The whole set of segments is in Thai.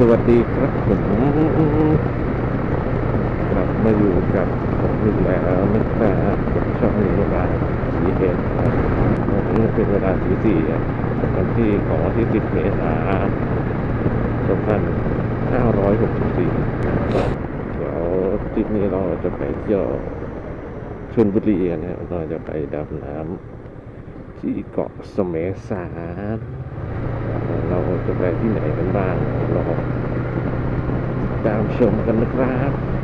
สวัสดีครับผมกลับมาอยู่กับผมอีกแล้วนะครับกับช่องนี้มาสีเอ็นครับวันนี้เป็นเวลาสีสี่วันที่ของวันที่สิบเมษาสองพันห้าร้อยหกสิบสี่เดี๋ยวทริปนี้เราจะไปเที่ยวชลบุรีกันนะครับเราจะไปดำน้ำที่เกาะสมสาร เราจะไปที่ไหนกันบ้างเราตามชมกันนะครับ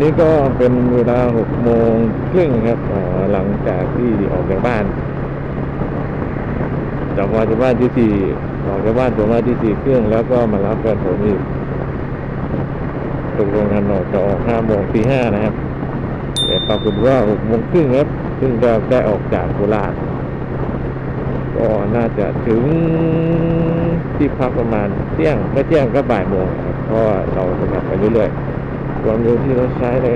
นี้ก็เป็นเวลาหกโมงครึ่งครับหลังจากที่ออกจากบ้านจากมาจากบ้านที่สี่ออกจากบ้านตัวมาที่สี่เครื่องแล้วก็มารับแฟนผมอีกตกลงกันออกจะออกห้าโมงตีห้านะครับ แต่ปรากฏว่าหกโมงครึ่งครับซึ่งจะได้ออกจากโคราชก็น่าจะถึงที่พักประมาณเที่ยงไม่เที่ยงก็บ่ายโมงครับเพราะเราจะขับไปเรื่อยๆ ความเร็วที่เราใช้ใน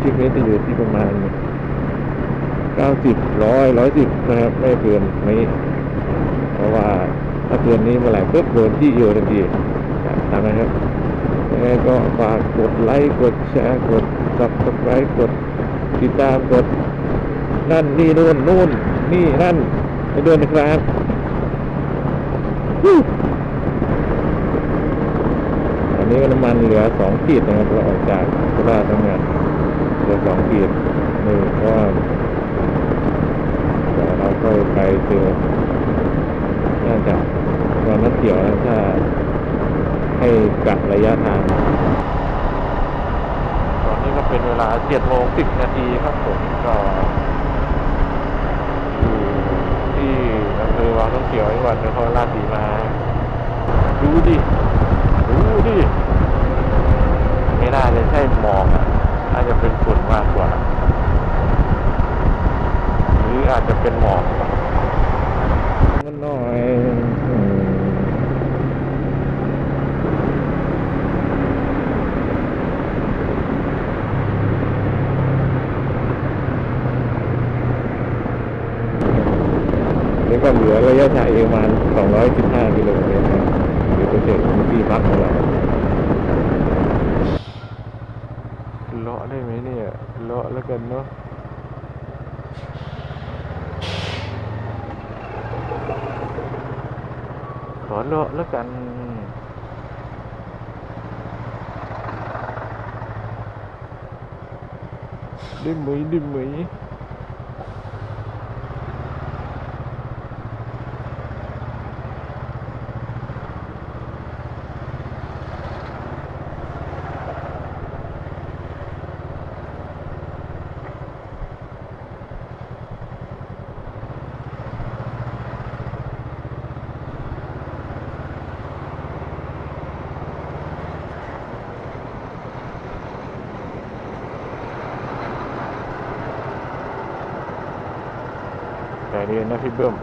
ทริปนี้จะอยู่ที่ประมาณ 90 ร้อยร้อยสิบนะครับ ไม่เกินนี้ เพราะว่าถ้าเกินนี้เมื่อไหร่ปุ๊บโดนที่อยู่ทันทีตามนะครับยังไงก็ฝากกดไลค์กดแชร์กด subscribe กดติดตามกด นั่นนี่นู่นนู่นนี่นั่นไปด้วยนะครับ นี้น้ำมันเหลือสองขีดนะครับเราออกจากโคราชทำงานเหลือสองขีดนึ่งเราะว่าเดี๋ยวเราไปเจอน่าจะวันนัดเกี่ยวนะถ้าให้กะระยะทางตอนนี้ก็เป็นเวลาเจ็ดโมงสิบนาทีครับผมก็อยู่ที่อำเภอวังน้ำเขียวจังหวัดนครราชสีมา ดูดิ ดูดิไม่น่าจะใช่หมอกอะน่าจะเป็นฝุ่นมากกว่าหรืออาจจะเป็นหมอกมันหน่อยอืมนี่ก็เหลือระยะทางอีกประมาณ 215 กิโลเมตรนะหรือจะถึงที่พักของเรา เลาะได้ไหมเนี่ยเลาะแล้วกันเนาะขอเลาะแล้ว กันได้ไห เรียนนะพี่เบิ้ม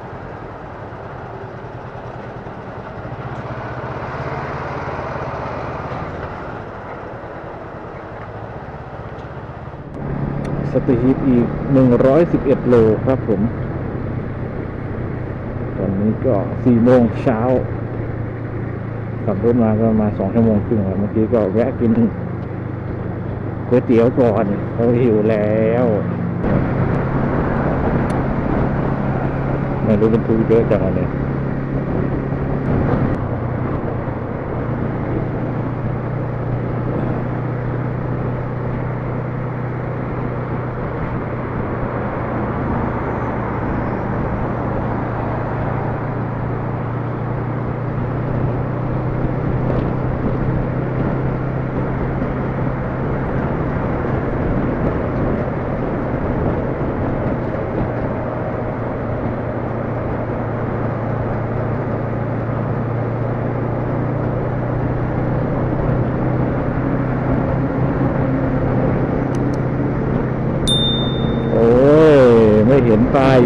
สตีฮีทอีก 111 โลครับผม ตอนนี้ก็ 4 โมงเช้าขับรถมาก็มา 2 ชั่วโมงครึ่งแล้วเมื่อกี้ก็แวะกินก๋วยเตี๋ยวก่อนเขาหิวแล้ว ไม่รู้บรร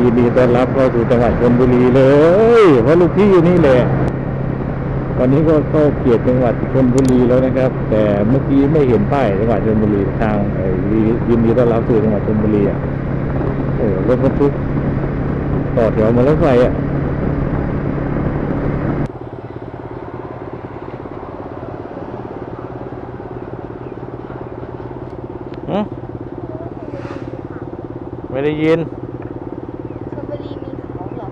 ยินดีต้อนรับเข้าสู่จังหวัดชลบุรีเลยเพราะลูกพี่อยู่นี่แหละตอนนี้ก็เข้าเขตจังหวัดชลบุรีแล้วนะครับ แต่เมื่อกี้ไม่เห็นป้ายจังหวัดชลบุรีทางยินดีต้อนรับสู่จังหวัดชลบุรีอะโอ้รถบรรทุกต่อแถวมารถไฟอะหึไม่ได้ยิน ชลบุรีมีเขาเหรอ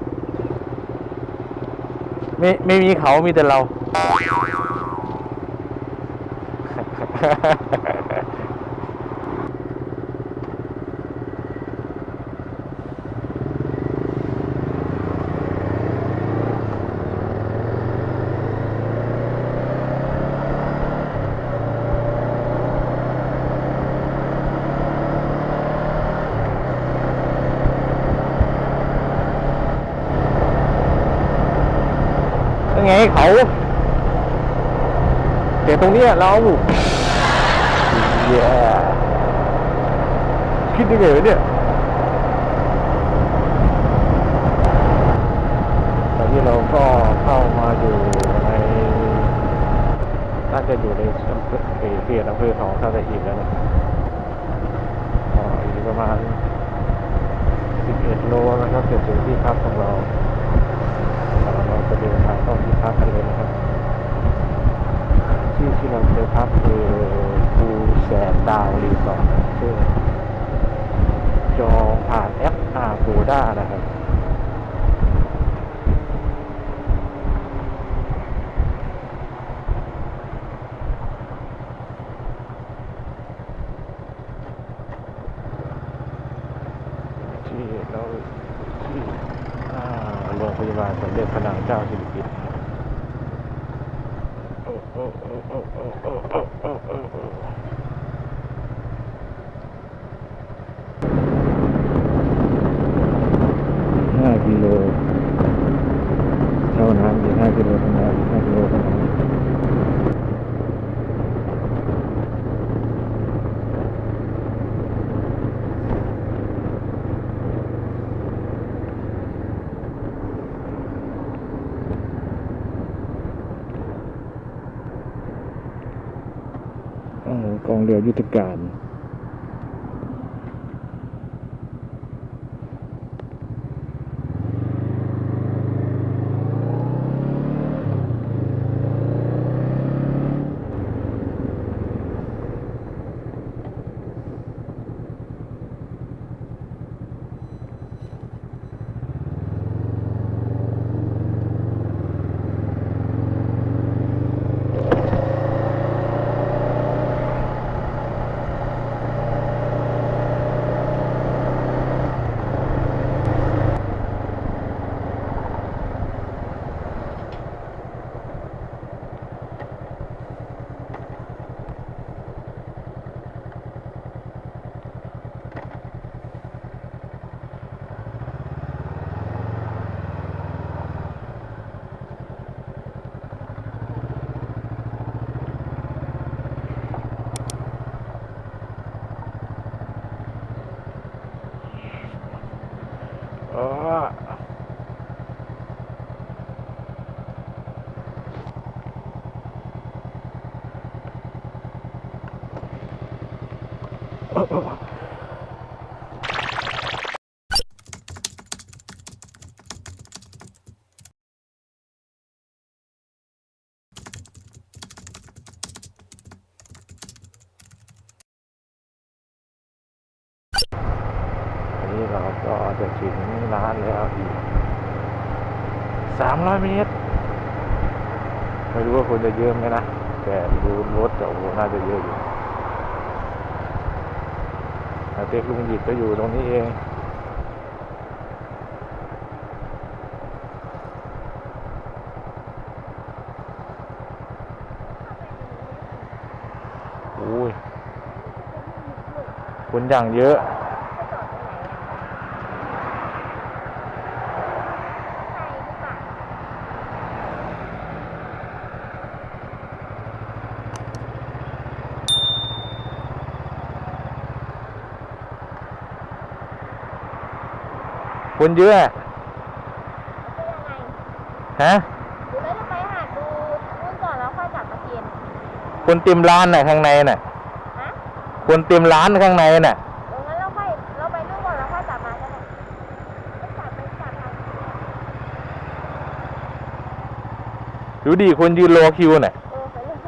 ไม่ไม่มีเขามีแต่เรา แต่ตรงเนี้ยเราเย้คิดได้ไงวะเนี่ยตอนนี้เราก็เข้ามาอยู่ในน่าจะอยู่ในอำเภอเอเขตอำเภอของท่าตะหิบแล้วนะก็อีกประมาณ11โลนะครับจะถึงที่พักของเรา จะเดินทางเข้าที่พักกันเลยนะครับ ที่ที่เราจะพักคือภูแสนดาวรีสอร์ทซึ่งจองผ่านแอปอาโกด้านะครับ Está. องเรือยุทธการ อ๋ออันนี้เราก็ จะถึงร้านแล้วอีกสามร้อยเมตรไม่รู้ว่าคนจะเยอะไหมนะ แต่ดูรถโอ้โหน่าจะเยอะอยู่เต็กลุงหยิบก็อยู่ตรงนี้เองโอ้ยคนอย่างเยอะ นเยอะอะเป็นยังไงฮะหรือเราจะไปหาดูนู่นก่อนแล้วค่อยกลับมากินคนเต็มร้านน่ะข้างในน่ะฮะคนเต็มร้านข้างในน่ะ เอองั้นเราค่อยเราไปนู่นก่อนแล้วค่อยกลับมาก็ได้ไม่กลับไปกลับทางนี้ดูดิคนยืนรอคิวน่ะ เออไปเรื่อยๆ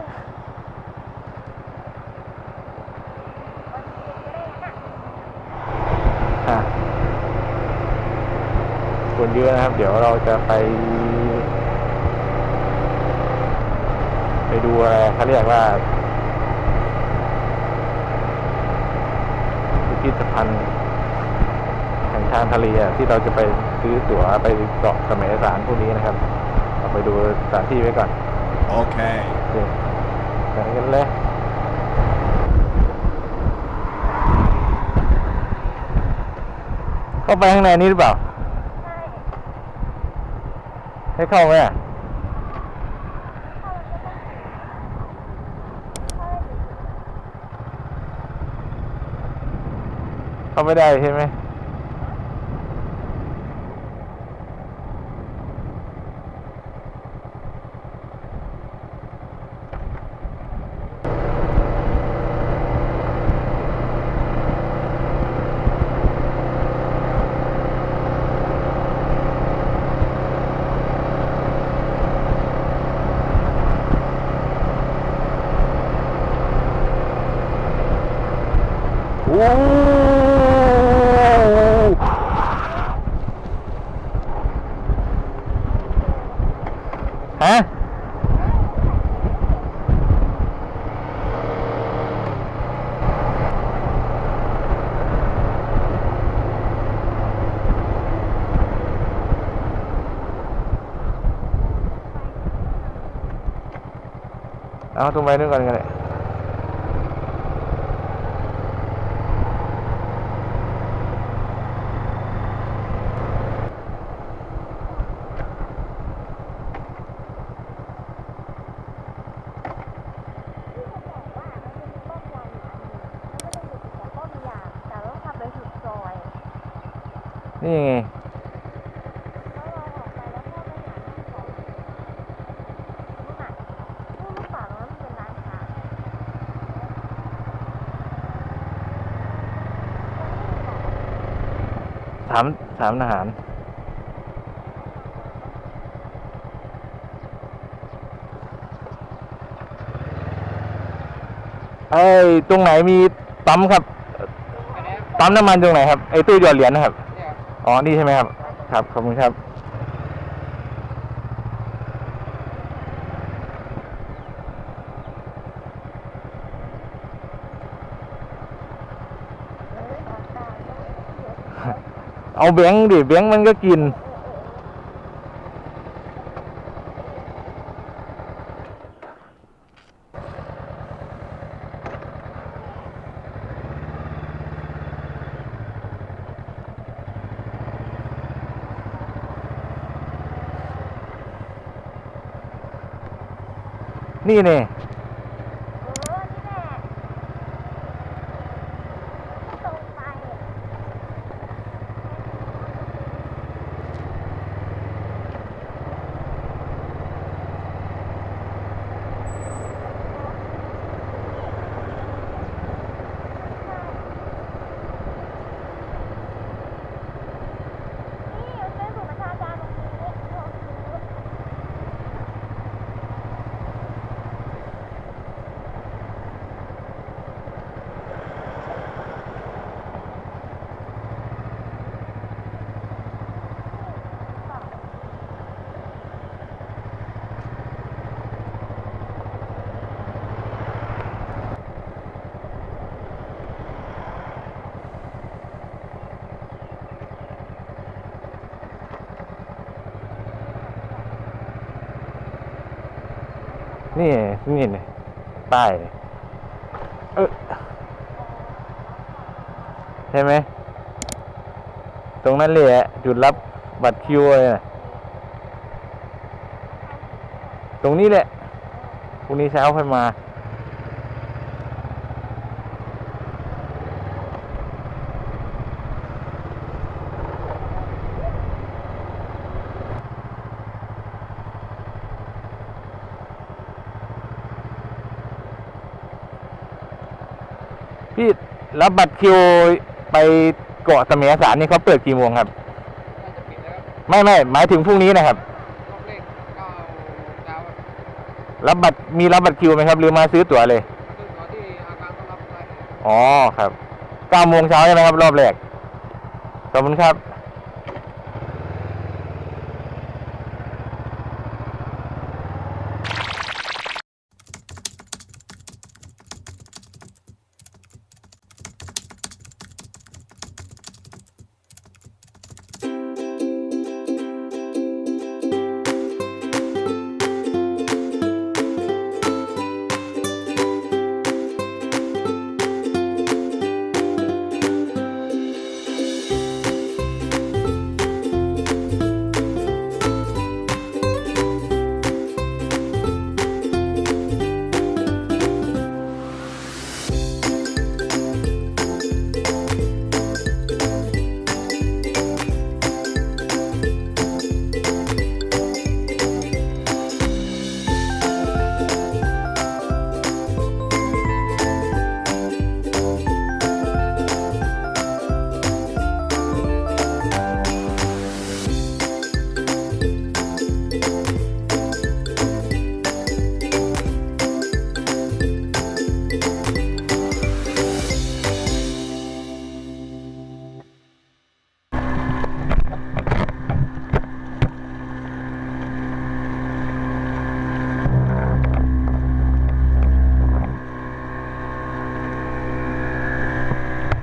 วันนี้ก็ได้นะ อะค นเยอะนะครับ เดี๋ยวเราจะไป ไปดูอะไรเขาเรียกว่าพิพิธภัณฑ์แห่งทางทะเลอะที่เราจะไปซื้อตั๋วไปเกาะสมัยสารพวกนี้นะครับเราไปดูสถานที่ไว้ก่อน Okay. โอเคไปกันเลยเข้าไปข้างในนี้หรือเปล่าใช่ ให้เข้าไหมเข้าไปดิเข้าไปดิเข้าไม่ได้ใช่ไหม โอ้ฮะเอาตรงไปด้วยกันกันเลย ที่เขาบอกว่ามันจะมีป้อมยามอยู่อันหนึ่งแล้วก็จะอยู่ติดกับป้อมยามแต่เราต้องขับไปสุดซอย นี่ไง แล้วเราออกไปแล้วเข้าไปหาที่สองนู่นน่ะนู่นลู กฝั่งนั้นมันเป็นร้านค้าถามถามทหารเอ้ยตรงไหนมีปั๊มครับปั๊มน้ำมันตรงไหนครับไอ้ตู้หยอดเหรียญนะครับ อ๋อ นี่ใช่ไหมครับ ครับ ขอบคุณครับ เออตอนตายก็ไม่เสียเอาแบงค์ดิแบงค์มันก็กิน นี่เนี่ย เออ นี่แหละตรงไป นี่มันเป็นศูนย์ประชาการตรงนี้ลองดู นี่นี่นี่ป้ายเนี่ยเออใช่ไหม ตรงนั้นเลยอะจุดรับบัตรคิวเลยนะตรงนี้แหละพรุ่งนี้เช้าค่อยมา พี่ รับบัตรคิวไปเกาะเสมียสารนี่เขาเปิดกี่โมงครับ น่าจะปิดแล้วครับไม่ไม่หมายถึงพรุ่งนี้นะครับ รอบเลขเก้าเช้าครับรับบัตรมีรับบัตรคิวไหมครับ หรือมาซื้อตั๋วเลย ซึ่งตอนที่อาการต้อนรับไป อ๋อครับเก้าโมงเช้าใช่ไหมครับ รอบแรกขอบคุณครับ